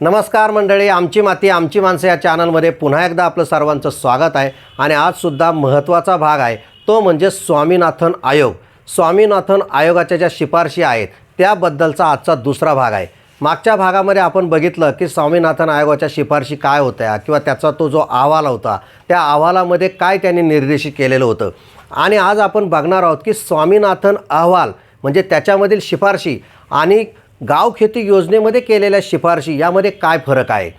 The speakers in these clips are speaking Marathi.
नमस्कार मंडळी आमची माती आमची माणसं या चॅनलमध्ये पुन्हा एकदा आपलं सर्वांचं स्वागत आहे आणि आजसुद्धा महत्त्वाचा भाग आहे तो म्हणजे स्वामीनाथन आयोग. स्वामीनाथन आयोगाच्या ज्या शिफारशी आहेत त्याबद्दलचा आजचा दुसरा भाग आहे. मागच्या भागामध्ये आपण बघितलं की स्वामीनाथन आयोगाच्या शिफारशी काय होत्या किंवा त्याचा तो जो अहवाल होता त्या अहवालामध्ये काय त्यांनी निर्देशित केलेलं होतं. आणि आज आपण बघणार आहोत की स्वामीनाथन अहवाल म्हणजे त्याच्यामधील शिफारशी आणि गाव खेती योजनेमध्ये केलेल्या शिफारशी यामध्ये काय फरक आहे?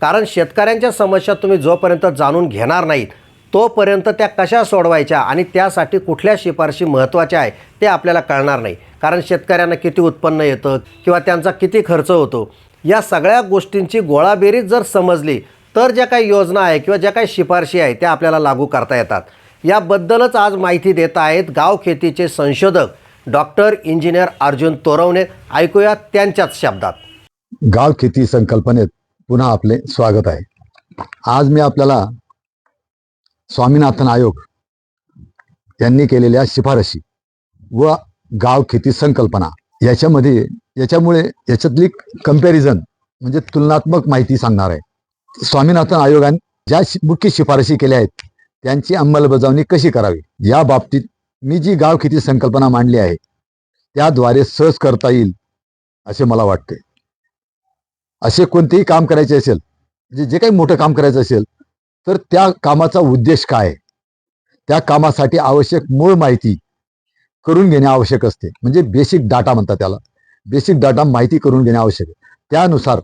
कारण शेतकऱ्यांच्या समस्या तुम्ही जोपर्यंत जाणून घेणार नाहीत तोपर्यंत त्या कशा सोडवायच्या आणि त्यासाठी कुठल्या शिफारशी महत्त्वाच्या आहे ते आपल्याला कळणार नाही. कारण शेतकऱ्यांना किती उत्पन्न येतं किंवा त्यांचा किती खर्च होतो या सगळ्या गोष्टींची गोळाबेरीज जर समजली तर ज्या काही योजना आहे किंवा ज्या काही शिफारशी आहे त्या आपल्याला लागू करता येतात. याबद्दलच आज माहिती देत आहेत गाव खेतीचे संशोधक डॉक्टर इंजिनियर अर्जुन तोरवणे ऐकूया त्यांच्याच शब्दात. गाव खेती संकल्पनेत पुन्हा आपले स्वागत आहे. आज मी आपल्याला स्वामीनाथन आयोग यांनी केलेल्या शिफारशी व गाव खेती संकल्पना याच्यामध्ये याच्यामुळे याच्यातली कंपॅरिझन म्हणजे तुलनात्मक माहिती सांगणार आहे. स्वामीनाथन आयोगाने ज्या मुख्य शिफारशी केल्या आहेत त्यांची अंमलबजावणी कशी करावी? या बाबतीत मी जी गाव किती संकल्पना मांडली आहे त्याद्वारे सहज करता येईल असे मला वाटते. असे कोणतेही काम करायचे असेल म्हणजे जे काही मोठं काम करायचं असेल तर त्या कामाचा उद्देश काय? आहे? त्या कामासाठी आवश्यक मूळ माहिती करून घेणे आवश्यक असते. म्हणजे बेसिक डाटा म्हणतात त्याला. बेसिक डाटा माहिती करून घेणे आवश्यक आहे. त्यानुसार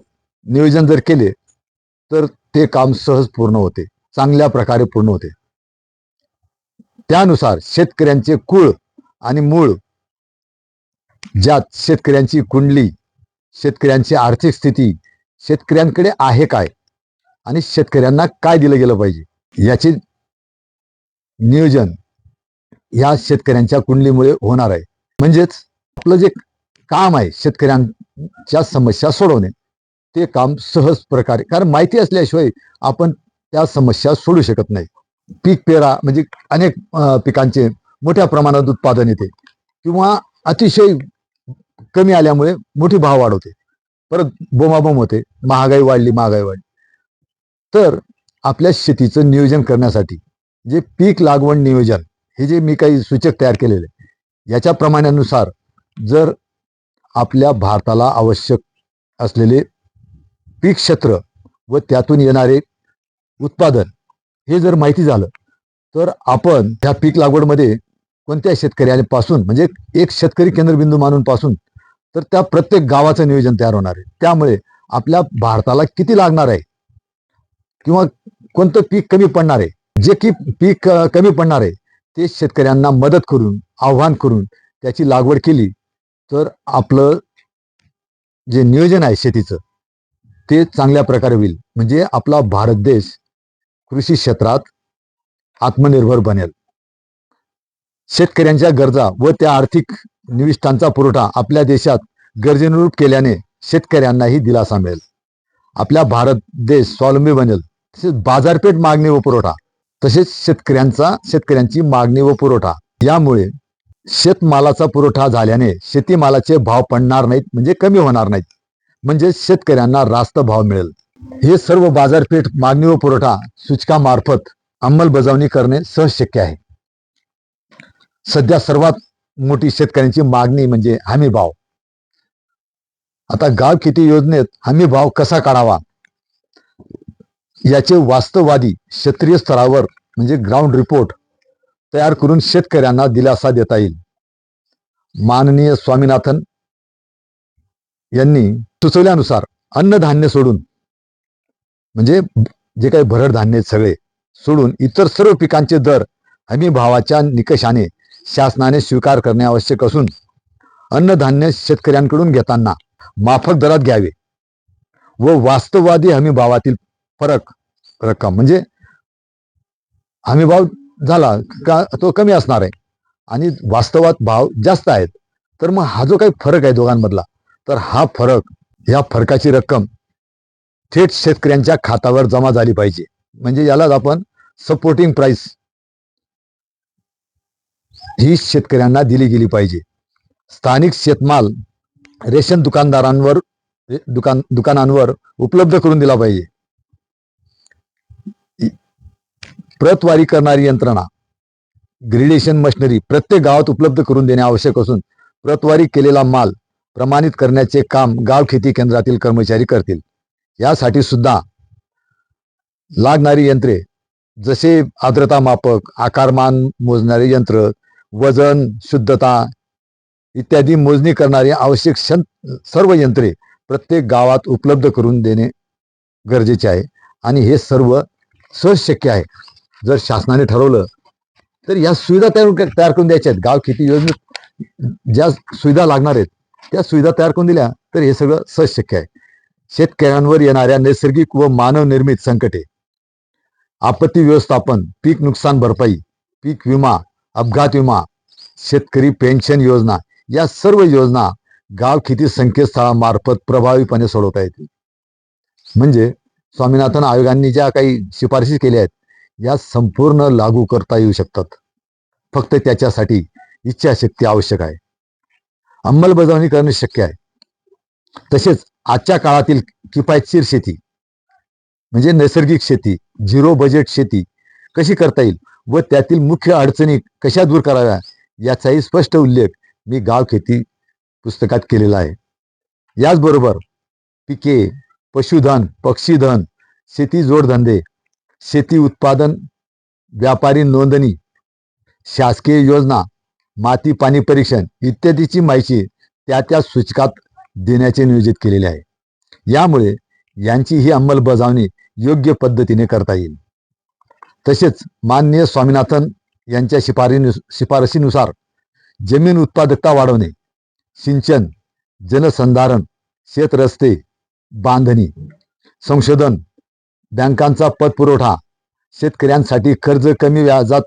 नियोजन जर केले तर ते काम सहज पूर्ण होते. चांगल्या प्रकारे पूर्ण होते. त्यानुसार शेतकऱ्यांचे कुळ आणि मूळ ज्यात शेतकऱ्यांची कुंडली शेतकऱ्यांची आर्थिक स्थिती शेतकऱ्यांकडे आहे काय आणि शेतकऱ्यांना काय दिलं गेलं पाहिजे याचे नियोजन या शेतकऱ्यांच्या कुंडलीमुळे होणार आहे. म्हणजेच आपलं जे काम आहे शेतकऱ्यांच्या समस्या सोडवणे ते काम सहज प्रकारे कारण माहिती असल्याशिवाय आपण त्या समस्या सोडू शकत नाही. पीक पेरा म्हणजे अनेक पिकांचे मोठ्या प्रमाणात उत्पादन येते. किंवा अतिशय कमी आल्यामुळे मोठी भाव वाढ होते परत बोमाबोम होते. महागाई वाढली महागाई वाढली. तर आपल्या शेतीचं नियोजन करण्यासाठी जे पीक लागवड नियोजन हे जे मी काही सूचक तयार केलेले आहे, याच्या प्रमाणानुसार जर आपल्या भारताला आवश्यक असलेले पीक क्षेत्र व त्यातून येणारे उत्पादन हे जर माहिती झालं तर आपण त्या पीक लागवडमध्ये कोणत्या शेतकऱ्यापासून म्हणजे एक शेतकरी केंद्रबिंदू मानून पासून तर त्या प्रत्येक गावाचं नियोजन तयार होणार आहे. त्यामुळे आपल्या भारताला किती लागणार आहे? किंवा कोणतं पीक कमी पडणार आहे? जे की पीक कमी पडणार आहे ते शेतकऱ्यांना मदत करून आव्हान करून त्याची लागवड केली तर आपलं जे नियोजन आहे शेतीचं ते चांगल्या प्रकारे होईल. म्हणजे आपला भारत देश कृषी क्षेत्रात आत्मनिर्भर बनेल. शेतकऱ्यांच्या गरजा व त्या आर्थिक निविष्ठांचा पुरवठा आपल्या देशात गरजेनुरूप केल्याने शेतकऱ्यांनाही दिलासा मिळेल. आपला भारत देश स्वावलंबी बनेल. तसेच बाजारपेठ मागणी व पुरवठा तसेच शेतकऱ्यांचा शेतकऱ्यांची मागणी व पुरवठा. यामुळे शेतमालाचा पुरवठा झाल्याने शेतीमालाचे भाव पडणार नाहीत म्हणजे कमी होणार नाहीत. म्हणजे शेतकऱ्यांना रास्त भाव मिळेल. हे सर्व बाजारपेठ मागणी व पुरवठा सूचकामार्फत अंमलबजावणी करणे सहज शक्य आहे. सध्या सर्वात मोठी शेतकऱ्यांची मागणी म्हणजे हमी भाव. आता गाव किती योजनेत हमी भाव कसा काढावा? याचे वास्तववादी क्षेत्रीय स्तरावर म्हणजे ग्राउंड रिपोर्ट तयार करून शेतकऱ्यांना दिलासा देता येईल. माननीय स्वामीनाथन यांनी सुचवल्यानुसार अन्नधान्य सोडून म्हणजे जे काही भरड धान्य सगळे सोडून इतर सर्व पिकांचे दर हमी भावाच्या निकषाने शासनाने स्वीकार करणे आवश्यक असून अन्नधान्य शेतकऱ्यांकडून घेताना माफक दरात घ्यावे व वास्तववादी हमी भावातील फरक रक्कम म्हणजे हमी भाव झाला का तो कमी असणार आहे आणि वास्तवात भाव जास्त आहेत. तर मग हा जो काही फरक आहे दोघांमधला तर हा फरक या फरकाची रक्कम थेट शेतकऱ्यांच्या खात्यावर जमा झाली पाहिजे. म्हणजे यालाच आपण सपोर्टिंग प्राइस ही शेतकऱ्यांना दिली गेली पाहिजे. स्थानिक शेतमाल रेशन दुकानदारांवर दुकान दुकानांवर उपलब्ध करून दिला पाहिजे. प्रतवारी करणारी यंत्रणा ग्रेडेशन मशिनरी प्रत्येक गावात उपलब्ध करून देणे आवश्यक असून प्रतवारी केलेला माल प्रमाणित करण्याचे काम गाव खेती केंद्रातील कर्मचारी करतील. यासाठी सुद्धा लागणारी यंत्रे जसे आर्द्रता मापक आकारमान मोजणारे यंत्र वजन शुद्धता इत्यादी मोजणी करणारी आवश्यक सर्व यंत्रे प्रत्येक गावात उपलब्ध करून देणे गरजेचे आहे. आणि हे सर्व सहज शक्य आहे. जर शासनाने ठरवलं तर या सुविधा तयार तयार करून द्यायच्या आहेत. गाव किती योजनेत ज्या सुविधा लागणार आहेत त्या सुविधा तयार करून दिल्या तर हे सगळं सहज शक्य आहे. शेतकऱ्यांवर येणाऱ्या नैसर्गिक व मानवनिर्मित संकटे. आपत्ती व्यवस्थापन पीक नुकसान भरपाई पीक विमा अपघात विमा शेतकरी पेन्शन योजना या सर्व योजना गाव खेती संकेतस्थळामार्फत प्रभावीपणे सोडवता येतील? म्हणजे स्वामीनाथन आयोगांनी ज्या काही शिफारशी केल्या आहेत या संपूर्ण लागू करता येऊ शकतात. फक्त त्याच्यासाठी इच्छाशक्ती आवश्यक आहे. अंमलबजावणी करणे शक्य आहे. तसेच आजच्या काळातील किफायतशीर शेती म्हणजे नैसर्गिक शेती झिरो बजेट शेती कशी करता येईल व त्यातील मुख्य अडचणी कशा दूर कराव्या याचाही स्पष्ट उल्लेख मी गाव खेती पुस्तकात केलेला आहे. याचबरोबर पिके पशुधन पक्षीधन शेती जोडधंदे शेती उत्पादन व्यापारी नोंदणी शासकीय योजना माती पाणी परीक्षण इत्यादीची माहिती त्या त्या सूचकात देण्याचे नियोजित केलेले आहे. यामुळे यांची ही अंमलबजावणी योग्य पद्धतीने करता येईल. तसेच माननीय स्वामीनाथन यांच्या शिफारी शिफारशीनुसार जमीन उत्पादकता वाढवणे सिंचन जलसंधारण शेतरस्ते बांधणी संशोधन बँकांचा पतपुरवठा शेतकऱ्यांसाठी कर्ज कमी व्याजात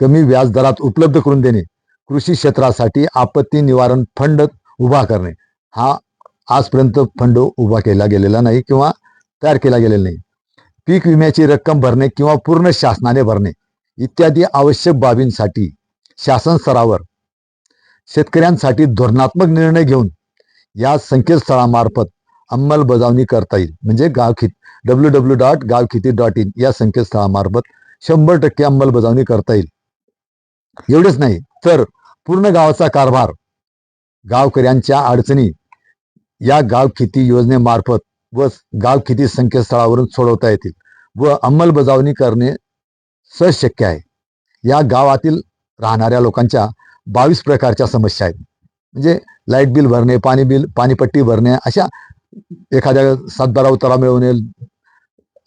कमी व्याजदरात उपलब्ध करून देणे कृषी क्षेत्रासाठी आपत्ती निवारण फंड उभा करणे. हा आजपर्यंत फंड उभा केला गेलेला नाही किंवा तयार केला गेलेला नाही. पीक विम्याची रक्कम भरणे किंवा पूर्ण शासनाने भरणे इत्यादी आवश्यक बाबींसाठी शासन स्तरावर शेतकऱ्यांसाठी धोरणात्मक निर्णय घेऊन या संकेतस्थळामार्फत अंमलबजावणी करता येईल. म्हणजे गावखित डब्ल्यू डब्ल्यू डॉट गावखिती डॉट इन या संकेतस्थळामार्फत शंभर टक्के अंमलबजावणी करता येईल. एवढेच नाही तर पूर्ण गावाचा कारभार गावकऱ्यांच्या अडचणी या गाव खेती योजनेमार्फत व गाव खेती संकेतस्थळावरून सोडवता येतील व अंमलबजावणी करणे सहज शक्य आहे. या गावातील राहणाऱ्या लोकांच्या बावीस प्रकारच्या समस्या आहेत. म्हणजे लाइट बिल भरणे पाणी बिल पाणीपट्टी भरणे अशा एखाद्या सातबारा उतारा मिळवणे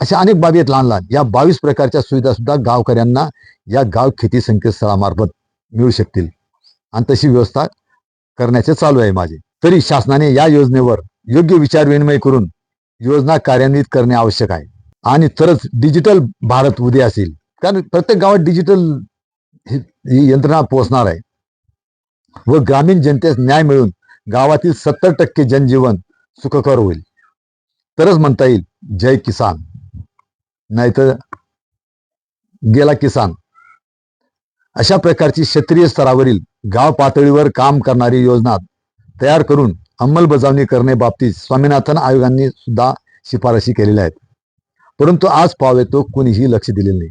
अशा अनेक बाबी आहेत लहान लहान या बावीस प्रकारच्या सुविधा सुद्धा गावकऱ्यांना या गाव खेती संकेतस्थळामार्फत मिळू शकतील. आणि तशी व्यवस्था करण्याचे चालू आहे माझे. तरी शासनाने या योजनेवर योग्य विचार विनिमय करून योजना कार्यान्वित करणे आवश्यक आहे. आणि तरच डिजिटल भारत उदय असेल. कारण प्रत्येक गावात डिजिटल ही यंत्रणा पोहोचणार आहे. व ग्रामीण जनतेस न्याय मिळून गावातील सत्तर टक्के जनजीवन सुखकर होईल. तरच म्हणता येईल जय किसान. नाहीतर गेला किसान. अशा प्रकारची क्षेत्रीय स्तरावरील गाव पातळीवर काम करणारी योजना तयार करून अंमलबजावणी करण्याबाबतीत स्वामीनाथन आयोगांनी सुद्धा शिफारशी केलेल्या आहेत. परंतु आज पावे तो कोणीही लक्ष दिलेलं नाही.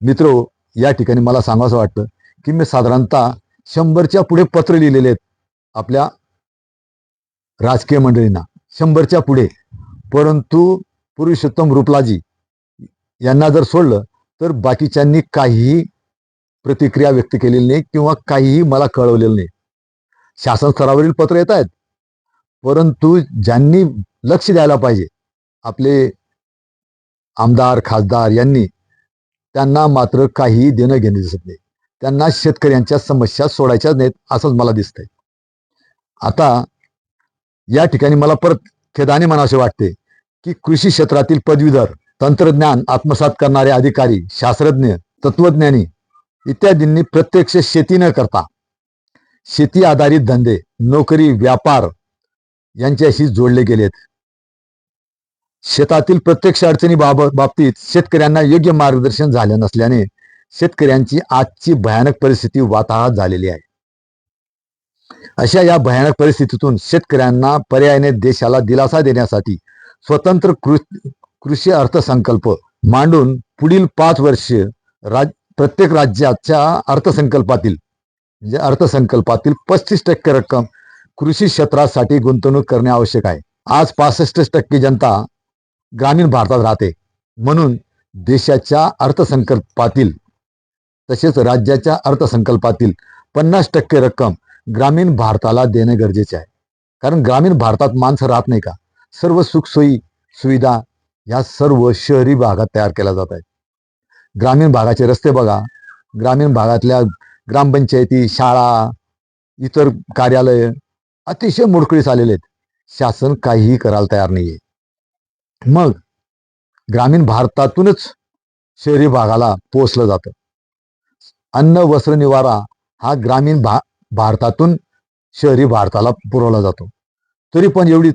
मित्रो या ठिकाणी मला सांगावं वाटतं की मी साधारणतः शंभरच्या पुढे पत्र लिहिलेले आहेत आपल्या राजकीय मंडळींना. शंभरच्या पुढे. परंतु पुरुषोत्तम रुपलाजी यांना जर सोडलं तर बाकीच्यांनी काहीही प्रतिक्रिया व्यक्त केलेली नाही किंवा काहीही मला कळवलेलं नाही. शासन स्तरावरील पत्र येत आहेत. परंतु ज्यांनी लक्ष द्यायला पाहिजे आपले आमदार खासदार यांनी त्यांना मात्र काहीही देणं घेणं दिसत नाही. त्यांना शेतकऱ्यांच्या समस्या सोडायच्याच नाहीत असंच मला दिसतंय. आता या ठिकाणी मला परत खेदाने म्हणावे वाटते की कृषी क्षेत्रातील पदवीधर तंत्रज्ञान आत्मसात करणारे अधिकारी शास्त्रज्ञ तत्वज्ञानी इत्यादींनी प्रत्यक्ष शेती न करता शेती आधारित धंदे नोकरी व्यापार यांच्याशी जोडले गेलेत. शेतातील प्रत्यक्ष अडचणी बाबत बाबतीत शेतकऱ्यांना योग्य मार्गदर्शन झाले नसल्याने शेतकऱ्यांची आजची भयानक परिस्थिती वाताहत झालेली आहे. अशा या भयानक परिस्थितीतून शेतकऱ्यांना पर्यायाने देशाला दिलासा देण्यासाठी स्वतंत्र कृषी अर्थसंकल्प मांडून पुढील पाच वर्ष राज प्रत्येक राज्याच्या अर्थसंकल्पातील म्हणजे अर्थसंकल्पातील पस्तीस टक्के रक्कम कृषी क्षेत्रासाठी गुंतवणूक करणे आवश्यक आहे. आज पासष्ट टक्के जनता ग्रामीण भारतात राहते. म्हणून देशाच्या अर्थसंकल्पातील तसेच राज्याच्या अर्थसंकल्पातील पन्नास टक्के रक्कम ग्रामीण भारताला देणे गरजेचे आहे. कारण ग्रामीण भारतात माणसं राहत नाही का? सर्व सुखसोयी सुविधा या सर्व शहरी भागात तयार केल्या जात आहेत. ग्रामीण भागाचे रस्ते बघा. ग्रामीण भागातल्या ग्रामपंचायती शाळा इतर कार्यालय अतिशय मोडकळीस आलेले आहेत. शासन काहीही करायला तयार नाही आहे मग ग्रामीण भारतातूनच शहरी भागाला पोचलं जातं. अन्न वस्त्र निवारा हा ग्रामीण भा भारतातून शहरी भारताला पुरवला जातो. तरी पण एवढी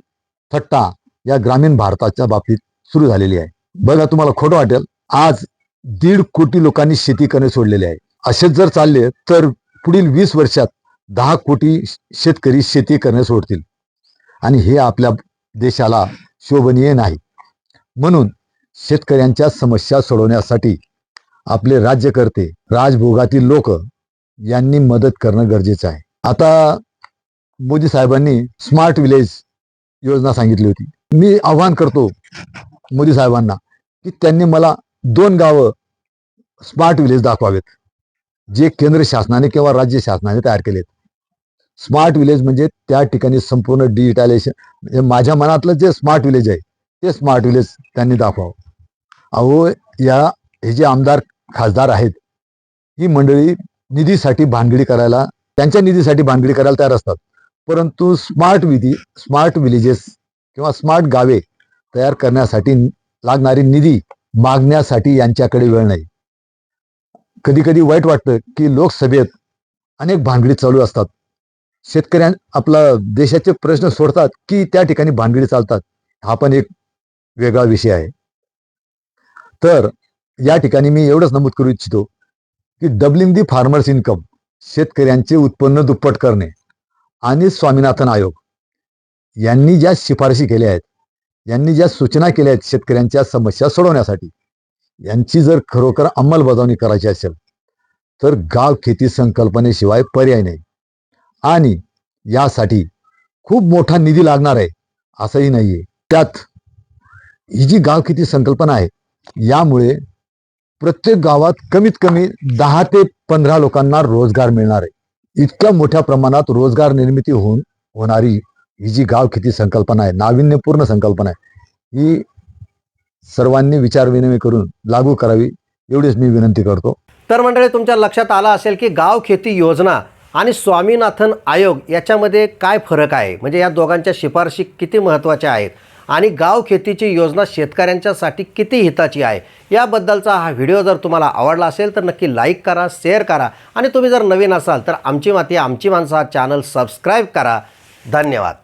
थट्टा या ग्रामीण भारताच्या बाबतीत सुरू झालेली आहे. बघा तुम्हाला खोटं वाटेल. आज दीड कोटी लोकांनी शेती करणे सोडलेले आहे. असेच जर चालले तर पुढील वीस वर्षात दहा कोटी शेतकरी शेती करणे सोडतील. आणि हे आपल्या देशाला शोभनीय नाही. म्हणून शेतकऱ्यांच्या समस्या सोडवण्यासाठी आपले राज्यकर्ते राजभोगातील लोक यांनी मदत करणं गरजेचं आहे. आता मोदी साहेबांनी स्मार्ट विलेज योजना सांगितली होती. मी आव्हान करतो मोदी साहेबांना की त्यांनी मला दोन गावं स्मार्ट विलेज दाखवावेत जे केंद्र शासनाने किंवा राज्य शासनाने तयार केलेत. स्मार्ट विलेज म्हणजे त्या ठिकाणी संपूर्ण डिजिटायझेशन म्हणजे माझ्या मनातलं जे स्मार्ट विलेज आहे ते स्मार्ट विलेज त्यांनी दाखवावं. अहो या हे जे आमदार खासदार आहेत ही मंडळी निधीसाठी भानगडी करायला त्यांच्या निधीसाठी भानगडी करायला तयार असतात. परंतु स्मार्ट विधी स्मार्ट विलेजेस किंवा स्मार्ट गावे तयार करण्यासाठी लागणारी निधी मागण्यासाठी यांच्याकडे वेळ नाही. कधी कधी वाईट वाटतं की लोकसभेत अनेक भानगडी चालू असतात. शेतकऱ्यां आपला देशाचे प्रश्न सोडतात की त्या ठिकाणी भानगडी चालतात. हा पण एक वेगळा विषय आहे. तर या ठिकाणी मी एवढंच नमूद करू इच्छितो की डबलिंग दी फार्मर्स इन्कम शेतकऱ्यांचे उत्पन्न दुप्पट करणे आणि स्वामीनाथन आयोग यांनी ज्या शिफारशी केल्या आहेत यांनी ज्या सूचना केल्या आहेत शेतकऱ्यांच्या समस्या सोडवण्यासाठी यांची जर खरोखर अंमलबजावणी करायची असेल तर गाव खेती संकल्पनेशिवाय पर्याय नाही. आणि यासाठी खूप मोठा निधी लागणार आहे असंही नाहीये. त्यात ही जी गाव खेती संकल्पना आहे यामुळे प्रत्येक गावात कमीत कमी दहा ते पंधरा लोकांना रोजगार मिळणार आहे. इतक्या मोठ्या प्रमाणात रोजगार निर्मिती होऊन होणारी ही जी गावखेती संकल्पना आहे नाविन्यपूर्ण संकल्पना आहे ही सर्वांनी विचार विनिमय करून लागू करावी एवढीच मी विनंती करतो. तर मंडळी तुमच्या लक्षात आलं असेल की गाव खेती योजना आणि स्वामीनाथन आयोग याच्यामध्ये काय फरक आहे? म्हणजे या दोघांच्या शिफारशी किती महत्त्वाच्या आहेत? आणि गाव खेतीची योजना शेतकऱ्यांच्यासाठी किती हिताची आहे? याबद्दलचा हा व्हिडिओ जर तुम्हाला आवडला असेल तर नक्की लाईक करा शेअर करा. आणि तुम्ही जर नवीन असाल तर आमची माती आमची माणसं हा चॅनल सबस्क्राईब करा. धन्यवाद.